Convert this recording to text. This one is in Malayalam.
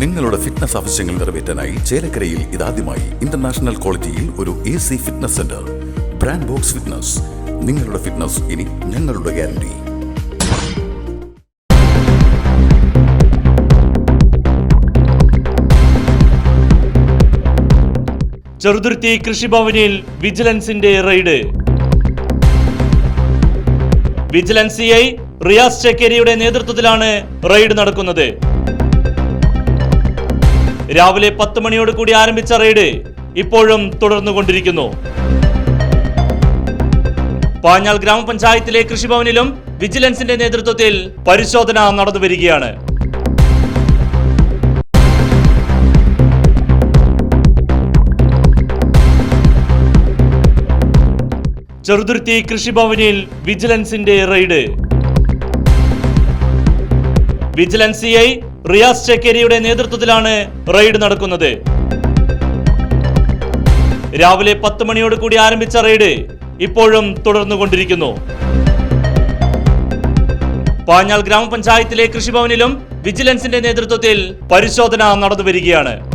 നിങ്ങളുടെ ഫിറ്റ്നസ് ആവശ്യങ്ങൾ നിറവേറ്റാനായി ചേലക്കരയിൽ ഇതാദ്യമായി ഇന്റർനാഷണൽ ക്വാളിറ്റിയിൽ ഒരു A C fitness centre brand box fitness നിങ്ങളുടെ ഫിറ്റ്നസ് ഇനി ഞങ്ങളുടെ ഗ്യാരണ്ടി ചെറുതുരുത്തി കൃഷിഭവനിൽ വിജിലൻസിന്റെ റെയ്ഡ്. വിജിലൻസ് റിയാസ് ചക്കേരിയുടെ നേതൃത്വത്തിലാണ് റെയ്ഡ് നടക്കുന്നത്. രാവിലെ പത്ത് മണിയോട് കൂടി ആരംഭിച്ച റെയ്ഡ് ഇപ്പോഴും തുടർന്നുകൊണ്ടിരിക്കുന്നു. പാഞ്ഞാൾ ഗ്രാമപഞ്ചായത്തിലെ കൃഷിഭവനിലും വിജിലൻസിന്റെ നേതൃത്വത്തിൽ പരിശോധന നടന്നു വരികയാണ്. ചെറുതുരുത്തി കൃഷിഭവനിൽ വിജിലൻസിന്റെ raid. Vigilance C I Riyas ചക്കേരിയുടെ നേതൃത്വത്തിലാണ് റെയ്ഡ് നടക്കുന്നത്. രാവിലെ പത്ത് മണിയോട് കൂടി ആരംഭിച്ച റെയ്ഡ് ഇപ്പോഴും തുടർന്നുകൊണ്ടിരിക്കുന്നു. പാഞ്ഞാൾ ഗ്രാമപഞ്ചായത്തിലെ കൃഷിഭവനിലും വിജിലൻസിന്റെ നേതൃത്വത്തിൽ പരിശോധന നടന്നു വരികയാണ്